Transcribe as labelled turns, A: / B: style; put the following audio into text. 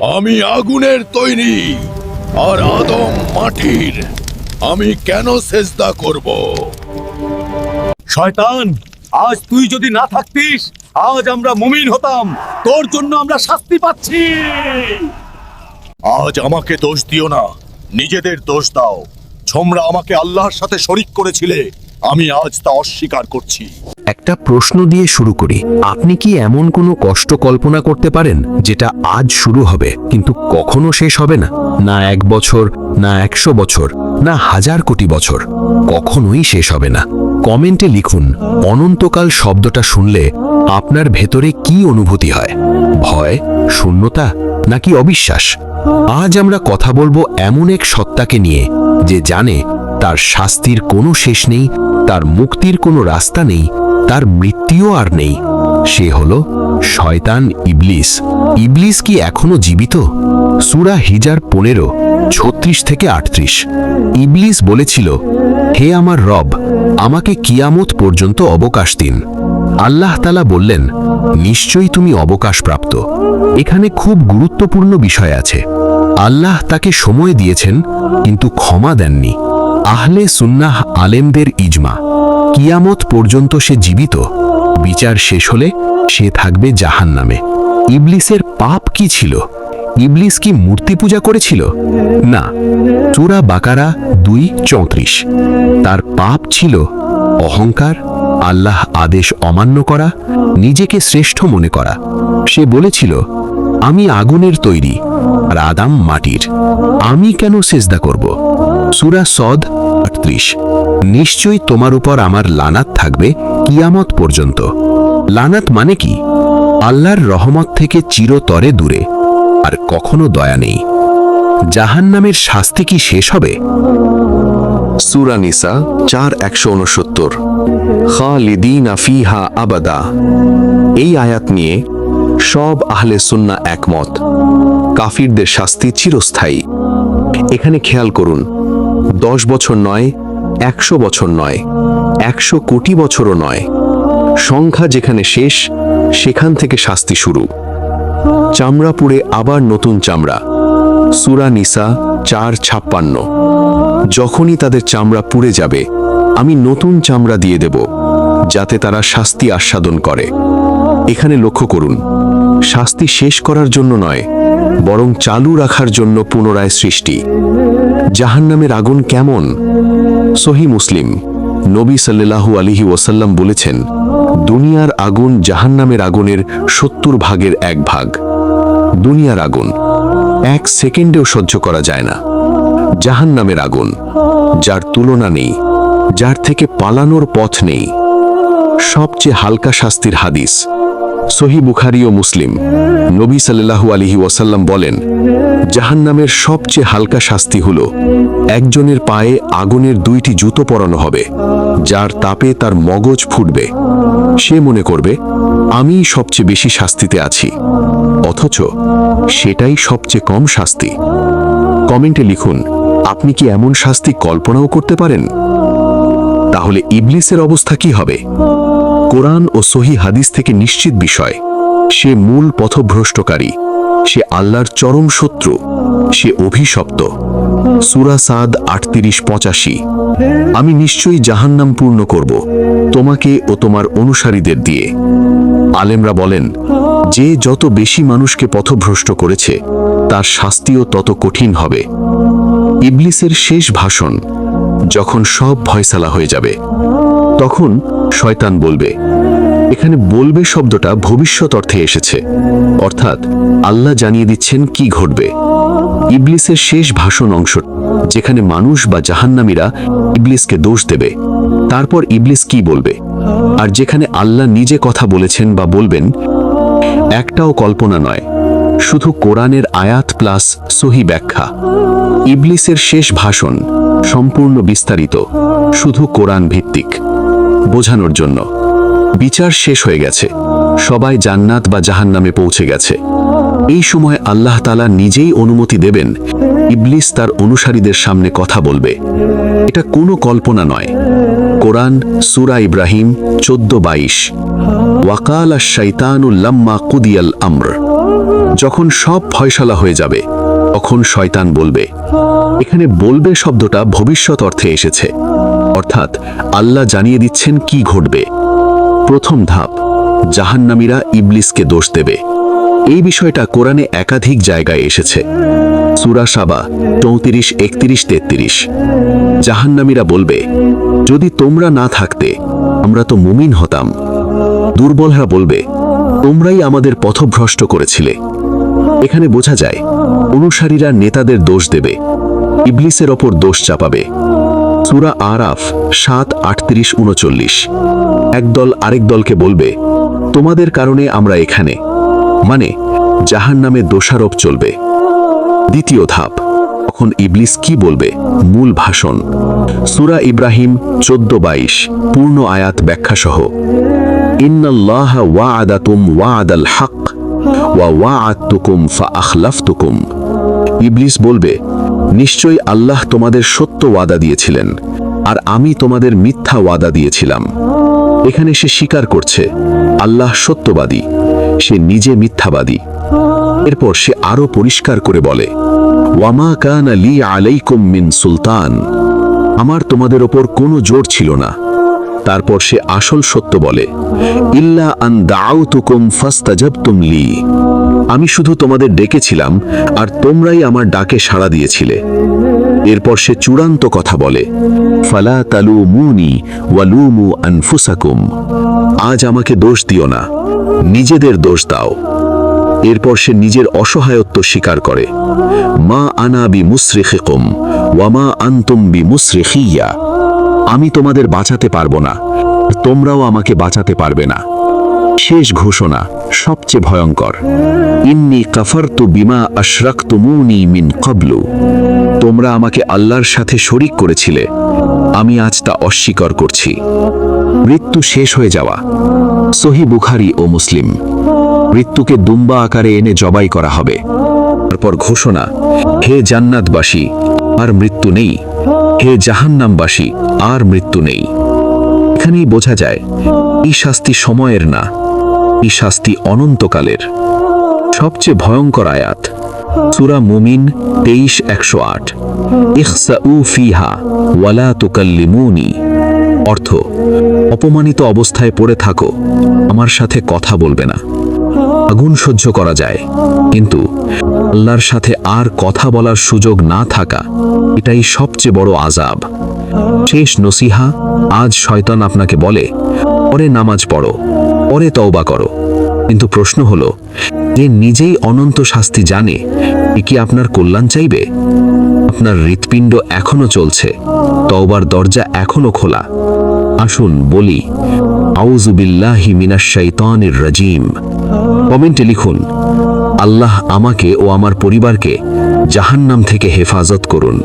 A: আমি আগুনের তৈরি আর আদম মাটির। আমি কেন সেজদা করব?
B: শয়তান আজ তুই যদি না থাকতিস আজ আমরা মুমিন হতাম। তোর জন্য আমরা শাস্তি পাচ্ছি।
A: আজ আমাকে দোষ দিও না। নিজেদের দোষ দাও। ছোমরা আমাকে আল্লাহর সাথে শরিক করেছিলে। আমি আজ তা অস্বীকার করছি।
C: একটা প্রশ্ন দিয়ে শুরু করি, আপনি কি এমন কোনো কষ্ট কল্পনা করতে পারেন যেটা আজ শুরু হবে, কিন্তু কখনো শেষ হবে না? না এক বছর, না একশো বছর, না হাজার কোটি বছর, কখনোই শেষ হবে না। কমেন্টে লিখুন, অনন্তকাল শব্দটা শুনলে আপনার ভেতরে কি অনুভূতি হয়? ভয়, শূন্যতা, নাকি অবিশ্বাস? আজ আমরা কথা বলব এমন এক সত্তাকে নিয়ে, যে জানে তার শাস্তির কোনো শেষ নেই, তার মুক্তির কোনো রাস্তা নেই, তার মৃত্যুও আর নেই। সে হল শয়তান ইবলিস। ইবলিস কি এখনও জীবিত? সুরা হিজার পনেরো, ছত্রিশ থেকে আটত্রিশ। ইবলিস বলেছিল, হে আমার রব, আমাকে কিয়ামত পর্যন্ত অবকাশ দিন। আল্লাহ তালা বললেন, নিশ্চয়ই তুমি অবকাশপ্রাপ্ত। এখানে খুব গুরুত্বপূর্ণ বিষয় আছে। আল্লাহ তাকে সময় দিয়েছেন, কিন্তু ক্ষমা দেননি। আহলে সুন্নাহ আলেমদের ইজমা। কিয়ামত পর্যন্ত সে জীবিত, বিচার শেষ হলে সে থাকবে জাহান নামে ইবলিসের পাপ কি ছিল? ইবলিস কি মূর্তি পূজা করেছিল? না। চূড়া বাকারা দুই চৌত্রিশ। তার পাপ ছিল অহংকার, আল্লাহ আদেশ অমান্য করা, নিজেকে শ্রেষ্ঠ মনে করা। সে বলেছিল আমি আগুনের তৈরি আর আদাম মাটির। আমি কেন সেজদা করব? সুরা সদ আটত্রিশ। নিশ্চয়ই তোমার উপর আমার লানাত থাকবে কিয়ামত পর্যন্ত। লানাত মানে কি? আল্লাহর রহমত থেকে চিরতরে দূরে, আর কখনো দয়া নেই। জাহান্নামের শাস্তি কি শেষ হবে?
D: সুরা নিসা চার একশো উনসত্তর খালিদিন ফিহা আবাদা। এই আয়াত নিয়ে সব আহলে সুন্না একমত। কাফিরদের শাস্তি চিরস্থায়ী। এখানে খেয়াল করুন, দশ বছর নয়, একশো বছর নয়, একশো কোটি বছরও নয়। সংখ্যা যেখানে শেষ, সেখান থেকে শাস্তি শুরু। চামড়া পুড়ে আবার নতুন চামড়া। সুরা নিসা চার ছাপ্পান্ন। যখনই তাদের চামড়া পুড়ে যাবে, আমি নতুন চামড়া দিয়ে দেব, যাতে তারা শাস্তি আস্বাদন করে। এখানে লক্ষ্য করুন, শাস্তি শেষ করার জন্য নয়, বরং চালু রাখার জন্য পুনরায় সৃষ্টি। জাহান্নামের আগুন কেমন? সহি মুসলিম, নবী সাল্লাল্লাহু আলিহি ওসাল্লাম বলেছেন, দুনিয়ার আগুন জাহান্নামের আগুনের সত্তর ভাগের এক ভাগ। দুনিয়ার আগুন এক সেকেন্ডেও সহ্য করা যায় না। জাহান নামের আগুন, যার তুলনা নেই, যার থেকে পালানোর পথ নেই। সবচেয়ে হালকা শাস্তির হাদিস সহি বুখারি ও মুসলিম। নবী সাল্লাল্লাহু আলিহি ওয়াসাল্লাম বলেন, জাহান্নামের সবচেয়ে হালকা শাস্তি হল, একজনের পায়ে আগুনের দুইটি জুতো পরানো হবে, যার তাপে তার মগজ ফুটবে। সে মনে করবে আমি সবচেয়ে বেশি শাস্তিতে আছি। অথচ সেটাই সবচেয়ে কম শাস্তি। কমেন্টে লিখুন, আপনি কি এমন শাস্তি কল্পনাও করতে পারেন? তাহলে ইবলিসের অবস্থা কি হবে? কোরআন ও সহি হাদিস থেকে নিশ্চিত বিষয়। সে মূল পথভ্রষ্টকারী। সে আল্লাহর চরম শত্রু। সে অভিশপ্ত। সুরা সাদ আটত্রিশ পঁচাশি। আমি নিশ্চয়ই জাহান্নাম পূর্ণ করব, তোমাকে ও তোমার অনুসারীদের দিয়ে। আলেমরা বলেন, যে যত বেশি মানুষকে পথভ্রষ্ট করেছে, তার শাস্তিও তত কঠিন হবে। ইবলিসের শেষ ভাষণ, যখন সব ভয়সালা হয়ে যাবে, তখন শয়তান বলবে। এখানে বলবে শব্দটা ভবিষ্যৎ অর্থে এসেছে। অর্থাৎ আল্লাহ জানিয়ে দিচ্ছেন কি ঘটবে। ইবলিসের শেষ ভাষণ অংশ, যেখানে মানুষ বা জাহান্নামীরা ইবলিসকে দোষ দেবে। তারপর ইবলিস কি বলবে? আর যেখানে আল্লাহ নিজে কথা বলেছেন বা বলবেন, একটাও কল্পনা নয়। শুধু কোরআনের আয়াত প্লাস সহি ব্যাখ্যা। ইবলিসের শেষ ভাষণ সম্পূর্ণ বিস্তারিত, শুধু কোরআন ভিত্তিক। বোঝানোর জন্য। বিচার শেষ হয়ে গেছে। সবাই জান্নাত বা জাহান্নামে পৌঁছে গেছে। এই সময় আল্লাহ তালা নিজেই অনুমতি দেবেন, ইবলিস তার অনুসারীদের সামনে কথা বলবে। এটা কোনো কল্পনা নয়। কোরআন, সুরা ইব্রাহিম, চোদ্দ বাইশ। ওয়াকাল আশ শাইতানুল্লাম্মা কুদিয়াল আমর। যখন সব ফয়সালা হয়ে যাবে, তখন শয়তান বলবে, এখানে বলবে শব্দটা ভবিষ্যৎ অর্থে এসেছে। অর্থাৎ আল্লাহ জানিয়ে দিচ্ছেন কি ঘটবে। প্রথম ধাপ, জাহান্নামীরা ইবলিসকে দোষ দেবে। এই বিষয়টা কোরআনে একাধিক জায়গায় এসেছে। সুরা সাবা চৌত্রিশ, একত্রিশ, তেত্রিশ। জাহান্নামীরা বলবে, যদি তোমরা না থাকতে, আমরা তো মুমিন হতাম। দুর্বলরা বলবে, তোমরাই আমাদের পথভ্রষ্ট করেছিলে। এখানে বোঝা যায়, অনুসারীরা নেতাদের দোষ দেবে, ইবলিসের ওপর দোষ চাপাবে। সুরা আরাফ সাত, আটত্রিশ, উনচল্লিশ। একদল আরেক দলকে বলবে, তোমাদের কারণে আমরা এখানে। মানে জাহান নামে দোষারোপ চলবে। দ্বিতীয় ধাপ, তখন ইবলিস কি বলবে? মূল ভাষণ, সুরা ইব্রাহিম চোদ্দ, বাইশ, পূর্ণ আয়াত ব্যাখ্যাসহ, ইন্নাল্লাহ ওয়াআদাতুম ওয়াআদাল হক ওয়া ওয়াআদতুকুম ফাআখলাফতুকুম। ইবলিস বলবে, নিশ্চয়ই আল্লাহ তোমাদের সত্য ওয়াদা দিয়েছিলেন, আর আমি তোমাদের মিথ্যা ওয়াদা দিয়েছিলাম। এখানে সে স্বীকার করছে, আল্লাহ সত্যবাদী, সে নিজে মিথ্যাবাদী। এরপর সে আরও পরিষ্কার করে বলে, ওয়ামা কান আলী আলাইকুম মিন সুলতান। আমার তোমাদের ওপর কোনো জোর ছিল না। তারপর সে আসল সত্য বলে, ইল্লা আন দাউতুকুম ফাস্তাজাবতুম লি। আমি শুধু তোমাদের ডেকেছিলাম, আর তোমরাই আমার ডাকে সাড়া দিয়েছিলে। এরপর সে চূড়ান্ত কথা বলে, ফালা তালু মুনি ওয়ালুমু আনফুসাকুম। আজ আমাকে দোষ দিও না, নিজেদের দোষ দাও। এরপর সে নিজের অসহায়ত্ব স্বীকার করে, মা আনা বি মুসরিখিকুম ওয়ামা আনতুম বি মুসরিখিয়া আমি তোমাদের বাঁচাতে পারব না, তোমরাও আমাকে বাঁচাতে পারবে না। শেষ ঘোষণা, সবচেয়ে ভয়ঙ্কর। ইন্নি কাফারতু বিমা আশরাকতুমুনি মিন কবলু তোমরা আমাকে আল্লাহর সাথে শরিক করেছিলে। আমি আজ তা অস্বীকার করছি। মৃত্যু শেষ হয়ে যাওয়া। সহি বুখারি ও মুসলিম। মৃত্যুকে দুম্বা আকারে এনে জবাই করা হবে। তারপর ঘোষণা, হে জান্নাতবাসী, আর মৃত্যু নেই। হে জাহান্নামবাসী, আর মৃত্যু নেই। এখানেই বোঝা যায়, এই শাস্তি সময়ের না। এই শাস্তি অনন্তকালের। সবচেয়ে ভয়ঙ্কর আয়াত, সুরা মুমিন তেইশ, একশো আট। ইখসাউ ফিহা ওয়ালা তুকাল্লিমুনি। অর্থ, অপমানিত অবস্থায় পড়ে থাকো, আমার সাথে কথা বলবে না। আগুন সহ্য করা যায়, কিন্তু আল্লাহর সাথে আর কথা বলার সুযোগ না থাকা, এটাই সবচেয়ে বড় আজাব শেষ নসিহা, আজ শয়তান আপনাকে বলে, পরে নামাজ পড়ো। পরে তওবা করো। কিন্তু প্রশ্ন হলো, যে নিজেই অনন্ত শাস্তি জানে, এ কি আপনার কল্যাণ চাইবে? আপনার হৃৎপিণ্ড এখনও চলছে, তওবার দরজা এখনও খোলা। আসুন বলি আউজুবিল্লাহি মিনাশ শাইতানির রাজিম। কমেন্টে লিখুন, আল্লাহ আমাকে ও আমার পরিবারকে জাহান্নাম থেকে হেফাজত করুন।